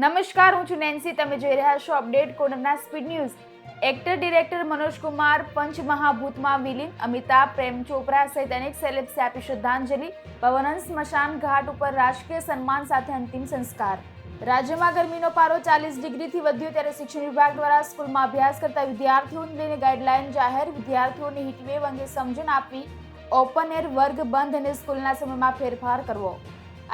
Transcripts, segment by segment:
નમસ્કાર, હું છું નેન્સી. તમે જોઈ રહ્યા છો update કોર્નરના speed news. Actor director Manoj Kumar, પંચમહાભૂતમાં વિલીન અમિતાભ, પ્રેમ ચોપરા સહિત અનેક સેલેબ્સે આપી શ્રદ્ધાંજલિ. પવનન સ્મશાન ઘાટ ઉપર રાજકીય સન્માન સાથે અંતિમ સંસ્કાર. રાજ્યમાં ગરમીનો પારો ચાલીસ ડિગ્રીથી વધ્યો ત્યારે શિક્ષણ વિભાગ દ્વારા સ્કૂલમાં અભ્યાસ કરતા વિદ્યાર્થીઓને લઈને ગાઈડલાઈન જાહેર. વિદ્યાર્થીઓને હીટવેવ અંગે સમજણ આપવી. ઓપન એર વર્ગ બંધ અને સ્કૂલના સમયમાં ફેરફાર કરવો.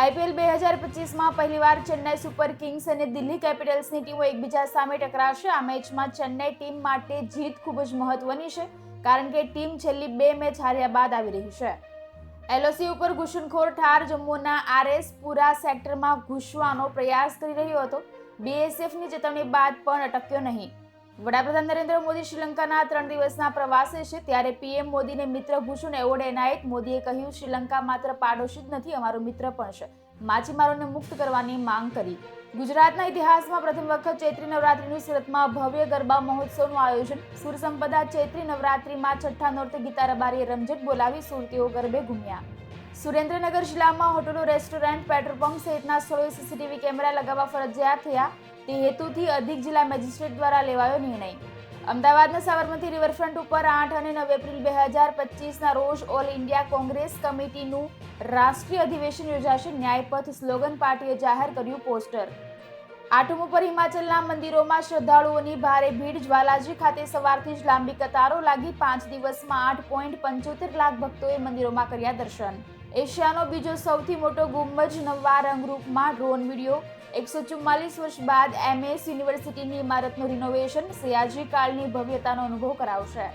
આઈપીએલ બે હજાર પચીસમાં પહેલીવાર ચેન્નાઈ સુપર કિંગ્સ અને દિલ્હી કેપિટલ્સની ટીમો એકબીજા સામે ટકરાશે. આ મેચમાં ચેન્નાઈ ટીમ માટે જીત ખૂબ જ મહત્વની છે, કારણ કે ટીમ છેલ્લી બે મેચ હાર્યા બાદ આવી રહી છે. એલઓસી ઉપર ઘૂસણખોર ઠાર જમ્મુના આરએસ પુરા સેક્ટરમાં ઘૂસવાનો પ્રયાસ કરી રહ્યો હતો. બીએસએફની ચેતવણી બાદ પણ અટક્યો નહીં. વડાપ્રધાન નરેન્દ્ર મોદી શ્રીલંકાના ત્રણ દિવસના પ્રવાસે છે ત્યારે પીએમ મોદીને મિત્ર ભૂષણ એવોર્ડ એનાયત. મોદીએ કહ્યું, શ્રીલંકા માત્ર પાડોશી જ નથી, અમારો મિત્ર પણ છે. માછીમારોને મુક્ત કરવાની માંગ કરી. ગુજરાતના ઇતિહાસમાં પ્રથમ વખત ચૈત્રી નવરાત્રીનું સુરતમાં ભવ્ય ગરબા મહોત્સવનું આયોજન. સુર સંપદા ચૈત્રી નવરાત્રીમાં છઠ્ઠા નોરતે ગીતા રબારીએ રમઝટ બોલાવી સુરતીઓ ગરબે ઘૂમ્યા. સુરેન્દ્રનગર જિલ્લામાં હોટલો, રેસ્ટોરન્ટ, પેટ્રોલ પંપ સહિતના સ્થળોએ સીસીટીવી કેમેરા લગાવવા ફરજિયાત થયા. તે હેતુથી અધિક જિલ્લા મેજિસ્ટ્રેટ દ્વારા લેવાયો નિર્ણય. અમદાવાદના સાબરમતી રિવરફ્રન્ટ ઉપર આઠ અને નવ એપ્રિલ બે હજાર પચીસના રોજ ઓલ ઇન્ડિયા કોંગ્રેસ કમિટીનું રાષ્ટ્રીય અધિવેશન યોજાશે. ન્યાયપથ સ્લોગન પાર્ટીએ જાહેર કર્યું પોસ્ટર. આઠમ ઉપર હિમાચલના મંદિરોમાં શ્રદ્ધાળુઓની ભારે ભીડ. જ્વાલાજી ખાતે સવારથી જ લાંબી કતારો લાગી. પાંચ દિવસમાં આઠ પોઈન્ટ પંચોતેર લાખ ભક્તોએ મંદિરોમાં કર્યા દર્શન. એશિયાનો બીજો સૌથી મોટો ગુંબજ નવા રંગરૂપમાં ડ્રોન વીડિયો. એકસો ચુમ્માલીસ વર્ષ બાદ એમએસ યુનિવર્સિટીની ઇમારતનું રિનોવેશન સયાજી કાળની ભવ્યતાનો અનુભવ કરાવશે.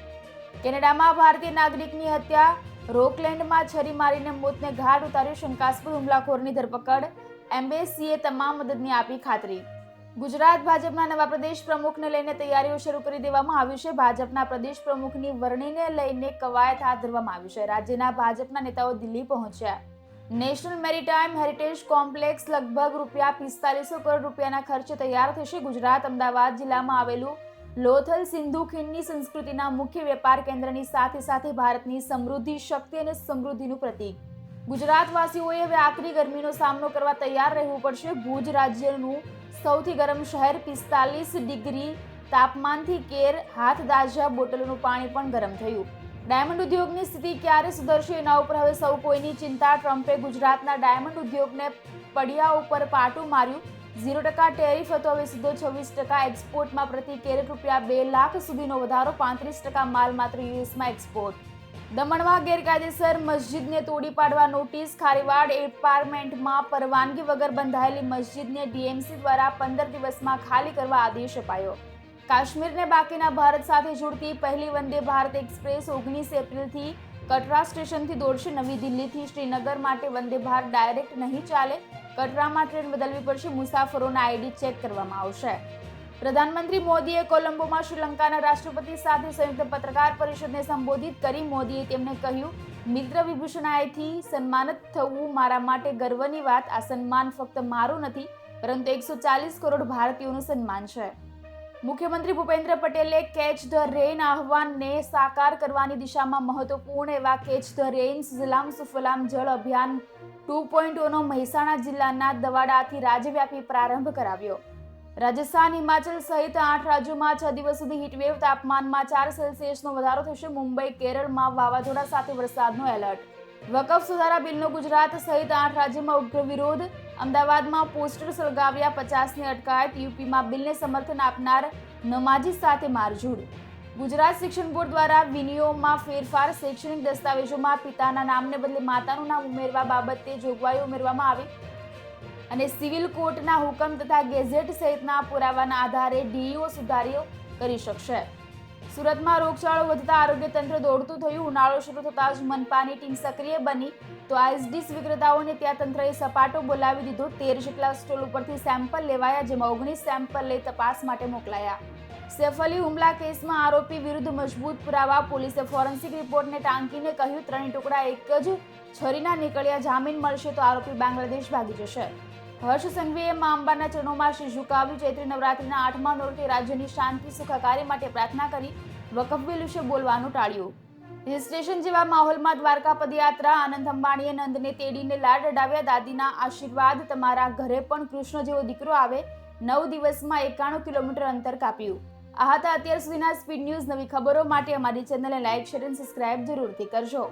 કેનેડામાં ભારતીય નાગરિકની હત્યા. રોકલેન્ડમાં છરી મારીને મોતને ઘાટ ઉતારી શંકાસ્પદ હુમલાખોરની ધરપકડ. એમ્બેસીએ તમામ મદદની આપી ખાતરી. ગુજરાત ભાજપના નવા પ્રદેશ પ્રમુખને લઈને તૈયારીઓ શરૂ કરી દેવામાં આવી છે. ભાજપના પ્રદેશ પ્રમુખની વરણીને લઈને કવાયત હાથ ધરવામાં આવી છે. રાજ્યના ભાજપના નેતાઓ દિલ્હી પહોંચ્યા. નેશનલ મેરીટાઈમ હેરિટેજ કોમ્પ્લેક્સ લગભગ રૂપિયા પિસ્તાલીસો કરોડ રૂપિયાના ખર્ચે તૈયાર થશે. ગુજરાત અમદાવાદ જિલ્લામાં આવેલું લોથલ સિંધુ ખીણની સંસ્કૃતિના મુખ્ય વેપાર કેન્દ્રની સાથે સાથે ભારતની સમૃદ્ધિ શક્તિ અને સમૃદ્ધિનું પ્રતીક. ગુજરાતવાસીઓએ હવે આકરી ગરમીનો સામનો કરવા તૈયાર રહેવું પડશે. ભુજ રાજ્યનું સૌથી ગરમ શહેર પિસ્તાલીસ ડિગ્રી તાપમાનથી કેર હાથ દાઝ્યા બોટલોનું પાણી પણ ગરમ થયું. ડાયમંડ ઉદ્યોગની સ્થિતિ ક્યારે સુધરશે એના ઉપર હવે સૌ કોઈની ચિંતા. ટ્રમ્પે ગુજરાતના ડાયમંડ ઉદ્યોગને પડિયા ઉપર પાટું માર્યું. ઝીરો ટકા ટેરિફ હતો, હવે સીધો છવ્વીસ ટકા એક્સપોર્ટમાં પ્રતિ કેરેટ રૂપિયા બે લાખ સુધીનો વધારો. પાંત્રીસ ટકા માલ માત્ર યુએસમાં એક્સપોર્ટ. દમણમાં ગેરકાયદેસર મસ્જિદને તોડી પાડવા નોટિસ, ખારીવાડ એપાર્ટમેન્ટમાં પરવાનગી વગર બંધાયેલી મસ્જિદને ડીએમસી દ્વારા પંદર દિવસમાં ખાલી કરવા આદેશ અપાયો. કાશ્મીરને બાકીના ભારત સાથે જોડતી પહેલી વંદે ભારત એક્સપ્રેસ ઓગણીસ એપ્રિલથી કટરા સ્ટેશનથી દોડશે નવી દિલ્હીથી. શ્રીનગર માટે વંદે ભારત ડાયરેક્ટ નહીં ચાલે. કટરામાં ટ્રેન બદલવી પડશે. મુસાફરોના આઈડી ચેક કરવામાં આવશે. પ્રધાનમંત્રી મોદીએ કોલંબોમાં શ્રીલંકાના રાષ્ટ્રપતિ સાથે સંયુક્ત પત્રકાર પરિષદને સંબોધિત કરી મોદીએ તેમને કહ્યું, મિત્ર વિભૂષણાયથી સન્માનિત થવું મારા માટે ગર્વની વાત. આ સન્માન ફક્ત મારું નથી, પરંતુ એકસો ચાલીસ કરોડ ભારતીયોનું સન્માન છે. મુખ્યમંત્રી ભૂપેન્દ્ર પટેલે કેચ ધ રેન આહવાનને સાકાર કરવાની દિશામાં મહત્વપૂર્ણ એવા catch the rain Sujalam Sufalam Jal Abhiyan two point ઓનો મહેસાણા જિલ્લાના દવાડાથી રાજ્યવ્યાપી પ્રારંભ કરાવ્યો. રાજસ્થાન, હિમાચલ સહિત આઠ રાજ્યોમાં છ દિવસ સુધી હીટવેવ તાપમાનમાં ચાર સેલ્સિયસનો વધારો થશે મુંબઈ, કેરળમાં વાવાઝોડા સાથે વરસાદનો એલર્ટ વકફ સુધારા બિલનો ગુજરાત સહિત આઠ રાજ્યોમાં ઉગ્ર વિરોધ. અમદાવાદમાં પોસ્ટર સળગાવ્યા પચાસની અટકાયત. યુપીમાં બિલને સમર્થન આપનાર નમાજી સાથે મારઝૂડ. ગુજરાત શિક્ષણ બોર્ડ દ્વારા વિનિયોગમાં ફેરફાર. શૈક્ષણિક દસ્તાવેજોમાં પિતાના નામને બદલે માતાનું નામ ઉમેરવા બાબતે જોગવાઈઓ ઉમેરવામાં આવી. અને સિવિલ કોર્ટના હુકમ તથા ગેઝેટ સહિતના પુરાવાના આધારે ડીઈઓ સુધારીઓ કરી શકશે. સુરતમાં રોગચાળો વધતા આરોગ્ય તંત્ર દોડતું થયું, ઉનાળો શરૂ થતાં જ મનપાની ટીમ સક્રિય બની. તો આઈએસડીસ વિક્રેતાઓને ત્યાં તંત્રએ સપાટો બોલાવી દીધો. તેર જેટલા સ્ટોલ ઉપરથી સેમ્પલ લેવાયા, જેમાં ઓગણીસ સેમ્પલ લઈ તપાસ માટે મોકલાયા. સૈફ અલી હુમલા કેસમાં આરોપી વિરુદ્ધ મજબૂત પુરાવા પોલીસે ફોરેન્સિક રિપોર્ટને ટાંકીને કહ્યું ત્રણ ટુકડા એક જ છરીના નીકળ્યા. જામીન મળશે તો આરોપી બાંગ્લાદેશ ભાગી જશે. હર્ષ સંઘવીએ મા અંબાના ચરણોમાં શ્રી ઝુકાવ્યું. ચૈત્રી નવરાત્રીના આઠમા નોરતે રાજ્યની શાંતિ સુખાકારી માટે પ્રાર્થના કરી વકફ બિલ વિશે બોલવાનું ટાળ્યું. હિલ સ્ટેશન જેવા માહોલમાં દ્વારકા પદયાત્રા, આનંદ અંબાણીએ નંદને તેડીને લાડ અડાવ્યા. દાદીના આશીર્વાદ તમારા ઘરે પણ કૃષ્ણ જેવો દીકરો આવે. નવ દિવસમાં એકાણું કિલોમીટર અંતર કાપ્યું. આ હતા અત્યાર સુધીના સ્પીડ ન્યૂઝ. નવી ખબરો માટે અમારી ચેનલને લાઇક શેર અને સબસ્ક્રાઇબ જરૂરથી કરજો.